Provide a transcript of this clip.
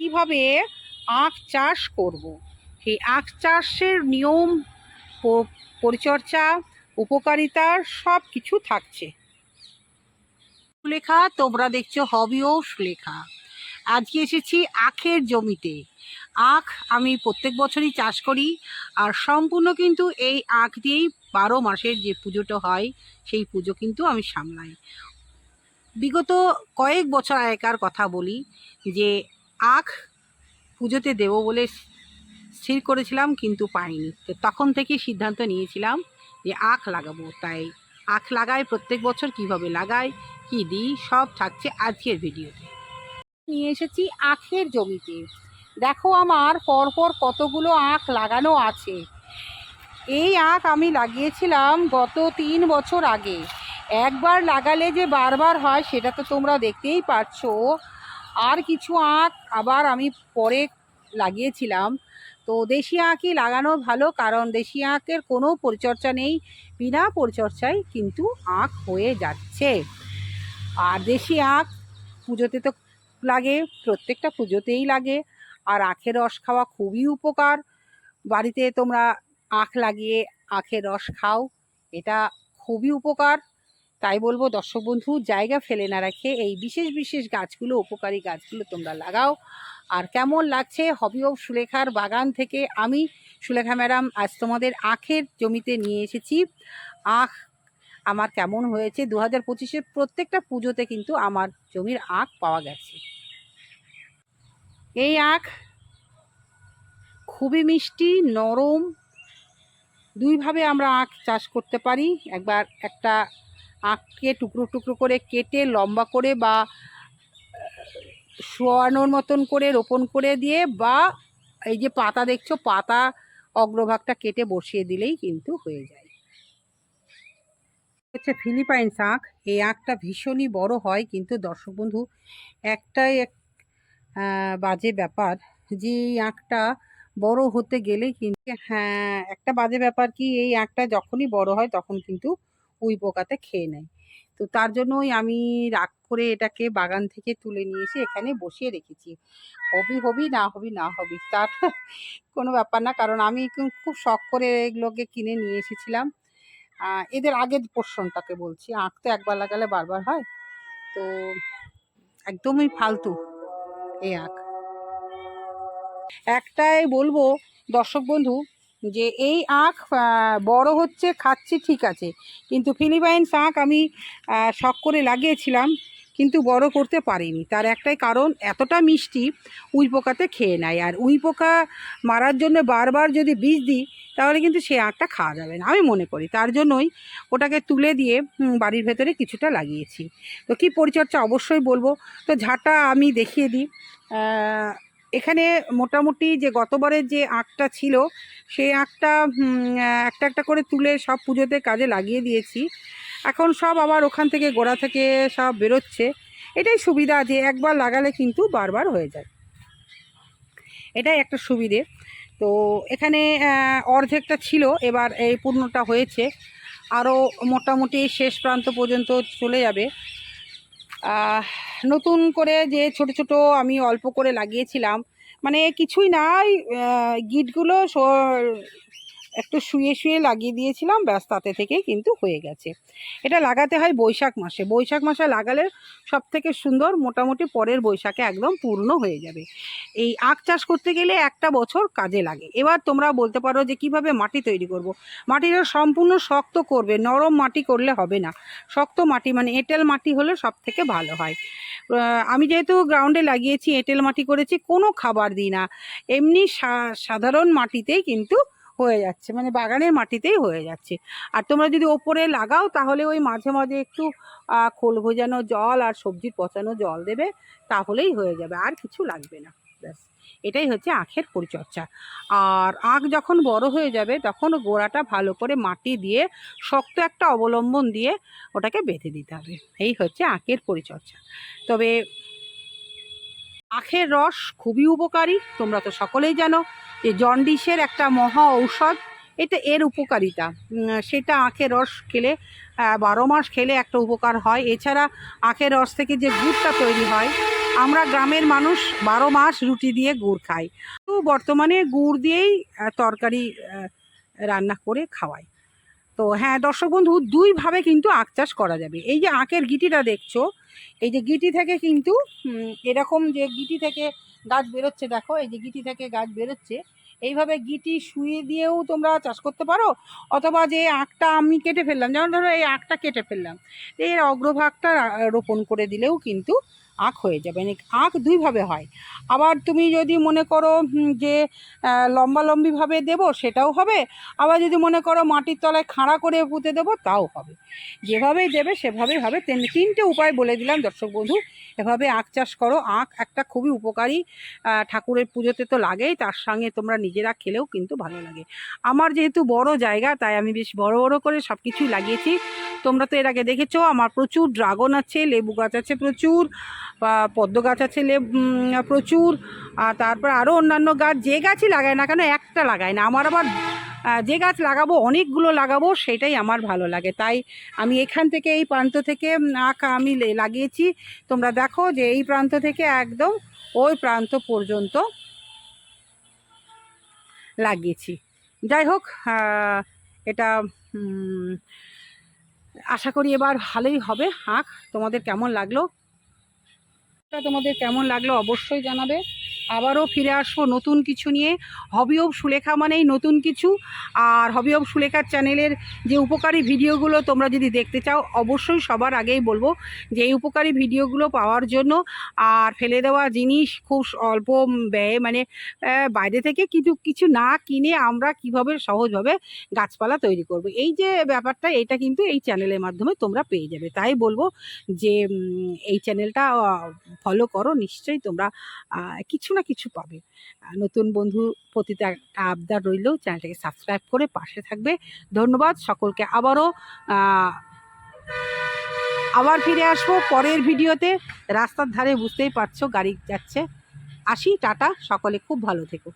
কীভাবে আখ চাষ করব। সেই আখ চাষের নিয়ম পরিচর্যা, উপকারিতা সব কিছু থাকছে। সুলেখা, তোমরা দেখছ হবি ও আজকে এসেছি আখের জমিতে। আখ আমি প্রত্যেক বছরই চাষ করি, আর সম্পূর্ণ কিন্তু এই আখ দিয়েই বারো মাসের যে পুজোটা হয়, সেই পুজো কিন্তু আমি সামলাই। বিগত কয়েক বছর আগেকার কথা বলি যে আখ পুজোতে দেবো বলে স্থির করেছিলাম, কিন্তু পাইনি। তো তখন থেকেই সিদ্ধান্ত নিয়েছিলাম যে আখ লাগাবো। তাই আখ লাগাই, প্রত্যেক বছর কীভাবে লাগাই, কি দিই, সব থাকছে আজকের ভিডিওতে। নিয়ে এসেছি আখের জমিতে। দেখো আমার পরপর কতগুলো আখ লাগানো আছে। এই আখ আমি লাগিয়েছিলাম গত তিন বছর আগে। একবার লাগালে যে বারবার হয়, সেটা তো তোমরা দেখতেই পাচ্ছ আর কিছু আখ আবার আমি পরে লাগিয়েছিলাম। তো দেশি আখই লাগানো ভালো, কারণ দেশি আখের কোনো পরিচর্যা নেই, বিনা পরিচর্যায় কিন্তু আখ হয়ে যাচ্ছে। আর দেশি আখ পুজোতে তো লাগে, প্রত্যেকটা পুজোতেই লাগে, আর আখের রস খাওয়া খুবই উপকার। বাড়িতে তোমরা আখ লাগিয়ে আখের রস খাও, এটা খুবই উপকার। তাই বলব, দর্শক বন্ধু, জায়গা ফেলে না রেখে এই বিশেষ বিশেষ গাছগুলো, উপকারী গাছগুলো তোমরা লাগাও। আর কেমন লাগছে হবি অফ সুলেখার বাগান থেকে আমি সুলেখা ম্যাডাম, আজ তোমাদের আখের জমিতে নিয়ে এসেছি। আখ আমার কেমন হয়েছে দু হাজার পঁচিশের প্রত্যেকটা পুজোতে কিন্তু আমার জমির আখ পাওয়া গেছে। এই আখ খুবই মিষ্টি, নরম, দুইভাবে আমরা আখ চাষ করতে পারি। একবার একটা আখকে টুকরো টুকরো করে কেটে লম্বা করে বা শোয়ানোর মতন করে, রোপণ করে দিয়ে বা, এই যে পাতা দেখছ, পাতা অগ্রভাগটা কেটে বসিয়ে দিলেই কিন্তু হয়ে যায়। হচ্ছে ফিলিপাইন্স আখ এই আখটা ভীষণই বড় হয় কিন্তু দর্শক বন্ধু, একটাই এক বাজে ব্যাপার যে এই আখটা বড় হতে গেলে কিন্তু হ্যাঁ একটা বাজে ব্যাপার কি এই আঁকটা যখনই বড় হয় তখন কিন্তু উই পোকাতে খেয়ে নেয়। তো তার জন্যই আমি রাগ করে এটাকে বাগান থেকে তুলে নিয়ে এসে এখানে বসিয়ে রেখেছি। হবি হবি না হবি না হবি, তার কোনো ব্যাপার না, কারণ আমি খুব শখ করে এগুলোকে কিনে নিয়ে এসেছিলাম। এদের আগের পোর্শনটাকে বলছি, আখ তো একবার লাগালে বারবার হয়। তো একদমই ফালতু এই আঁক একটাই বলব, দর্শক বন্ধু যে এই আখ বড় হচ্ছে, খাচ্ছি, ঠিক আছে। কিন্তু ফিলিপাইন্স আখ আমি শখ করে লাগিয়েছিলাম, কিন্তু বড় করতে পারিনি। তার একটাই কারণ, এতটা মিষ্টি উই পোকাতে খেয়ে নেয়। আর উই পোকা মারার জন্য বারবার যদি বীজ দিই, তাহলে কিন্তু সে আখটা খাওয়া যাবে না। আমি মনে করি, তার জন্যই ওটাকে তুলে দিয়ে বাড়ির ভেতরে কিছুটা লাগিয়েছি। তো কি পরিচর্যা অবশ্যই বলব। তো ঝাঁটা আমি দেখিয়ে দিই। এখানে মোটামুটি যে গতবারের যে আঁকটা ছিল, সেই আঁকটা একটা একটা করে তুলে সব পুজোতে কাজে লাগিয়ে দিয়েছি। এখন সব আবার ওখান থেকে গোড়া থেকে সব বেরোচ্ছে। এটাই সুবিধা যে একবার লাগালে কিন্তু বারবার হয়ে যায়। এটাই একটা সুবিধে। তো এখানে অর্ধেকটা ছিল, এবার এই পূর্ণটা হয়েছে। আরও মোটামুটি শেষ প্রান্ত পর্যন্ত চলে যাবে। নতুন করে যে ছোট ছোট আমি অল্প করে লাগিয়েছিলাম মানে কিছুই নাই গিটগুলো একটু শুয়ে শুয়ে লাগিয়ে দিয়েছিলাম, ব্যাস তাতে থেকেই কিন্তু হয়ে গেছে। এটা লাগাতে হয় বৈশাখ মাসে। বৈশাখ মাসে লাগালে সব থেকে সুন্দর মোটামুটি পরের বৈশাখে একদম পূর্ণ হয়ে যাবে। এই আখ চাষ করতে গেলে একটা বছর কাজে লাগে। এবার তোমরা বলতে পারো যে কীভাবে মাটি তৈরি করব। মাটিটা সম্পূর্ণ শক্ত করবে, নরম মাটি করলে হবে না। শক্ত মাটি মানে এঁটেল মাটি হলে সব থেকে ভালো হয়। আমি যেহেতু গ্রাউন্ডে লাগিয়েছি, এঁটেল মাটি করেছি, কোনো খাবার দিই না। এমনি সাধারণ মাটিতেই কিন্তু হয়ে যাচ্ছে মানে বাগানের মাটিতেই হয়ে যাচ্ছে। আর তোমরা যদি ওপরে লাগাও, তাহলে ওই মাঝে মাঝে একটু খোল ভোজানো জল আর সবজির পচানো জল দেবে, তাহলেই হয়ে যাবে, আর কিছু লাগবে না। ব্যাস, এটাই হচ্ছে আখের পরিচর্যা। আর আখ যখন বড় হয়ে যাবে, তখন গোড়াটা ভালো করে মাটি দিয়ে, শক্ত একটা অবলম্বন দিয়ে, ওটাকে বেঁধে দিতে হবে। এই হচ্ছে আখের পরিচর্যা। তবে আখের রস খুবই উপকারী, তোমরা তো সকলেই জানো যে জন্ডিসের একটা মহা ঔষধ, এটা এর উপকারিতা। সেটা আখের রস খেলে বারো মাস খেলে একটা উপকার হয়। এছাড়া আখের রস থেকে যে গুড়টা তৈরি হয়, আমরা গ্রামের মানুষ বারো মাস রুটি দিয়ে গুড় খাই। তো বর্তমানে গুড় দিয়েই তরকারি রান্না করে খাওয়াই। তো হ্যাঁ দর্শক বন্ধু, দুইভাবে কিন্তু আখ চাষ করা যাবে। এই যে আখের গিটিটা দেখছ, এই যে গিটি থেকে কিন্তু এরকম যে গিটি থেকে গাছ বেরোচ্ছে, দেখো, এই যে গিটি থেকে গাছ বেরোচ্ছে, এইভাবে গিটি শুয়ে দিয়েও তোমরা চাষ করতে পারো, অথবা যে আখটা আমি কেটে ফেললাম, যেমন ধরো এই আখটা কেটে ফেললাম, এর অগ্রভাগটা রোপণ করে দিলেও কিন্তু আখ হয়ে যাবে মানে আখ দুইভাবে হয়। আবার তুমি যদি মনে করো যে লম্বা লম্বিভাবে দেবো সেটাও হবে, আবার যদি মনে করো মাটির তলায় খাঁড়া করে পুঁতে দেবো তাও হবে। যেভাবেই দেবে সেভাবেই হবে। তিনটে উপায় বলে দিলাম দর্শক বন্ধু। এভাবে আখ চাষ করো। আখ একটা খুবই উপকারী ঠাকুরের পুজোতে তো লাগেই, তার সঙ্গে তোমরা নিজেরা খেলেও কিন্তু ভালো লাগে। আমার যেহেতু বড় জায়গা, তাই আমি বেশ বড় বড় করে সব কিছুই লাগিয়েছি। তোমরা তো এর আগে দেখেছ, আমার প্রচুর ড্রাগন আছে, লেবু গাছ আছে প্রচুর। পদ্ম গাছ আছে প্রচুর। আর তারপর আরও অন্যান্য গাছ যে গাছই লাগায় না কেন, একটা লাগায় না। আমার আবার যে গাছ লাগাবো, অনেকগুলো লাগাবো, সেটাই আমার ভালো লাগে। তাই আমি এখান থেকে এই প্রান্ত থেকে আখ আমি লাগিয়েছি। তোমরা দেখো যে এই প্রান্ত থেকে একদম ওই প্রান্ত পর্যন্ত লাগিয়েছি। যাই হোক এটা আশা করি এবার ভালোই হবে। আখ তোমাদের কেমন লাগল? তোমাদের কেমন লাগল অবশ্যই জানাবে। আবারও ফিরে আসব নতুন কিছু নিয়ে। হবি অব সুলেখা মানেই নতুন কিছু। আর হবি অব সুলেখার চ্যানেলের যে উপকারী ভিডিওগুলো তোমরা যদি দেখতে চাও, অবশ্যই সবার আগেই বলব যে এই উপকারী ভিডিওগুলো পাওয়ার জন্য আর ফেলে দেওয়া জিনিস খুব অল্প ব্যয়ে মানে বাইরে থেকে কিছু কিছু না কিনে আমরা কীভাবে সহজভাবে গাছপালা তৈরি করব। এই যে ব্যাপারটা, এটা কিন্তু এই চ্যানেলের মাধ্যমে তোমরা পেয়ে যাবে। তাই বলব যে এই চ্যানেলটা ফলো করো, নিশ্চয়ই তোমরা কিছু না কিছু পাবে। নতুন বন্ধু একটা আবদার রইলেও চ্যানেলটাকে সাবস্ক্রাইব করে পাশে থাকবে। ধন্যবাদ সকলকে। আবারও আবার ফিরে আসব পরের ভিডিওতে। রাস্তার ধারে বুঝতেই পারছ গাড়ি যাচ্ছে। আসি, টাটা। সকলে খুব ভালো থেকো।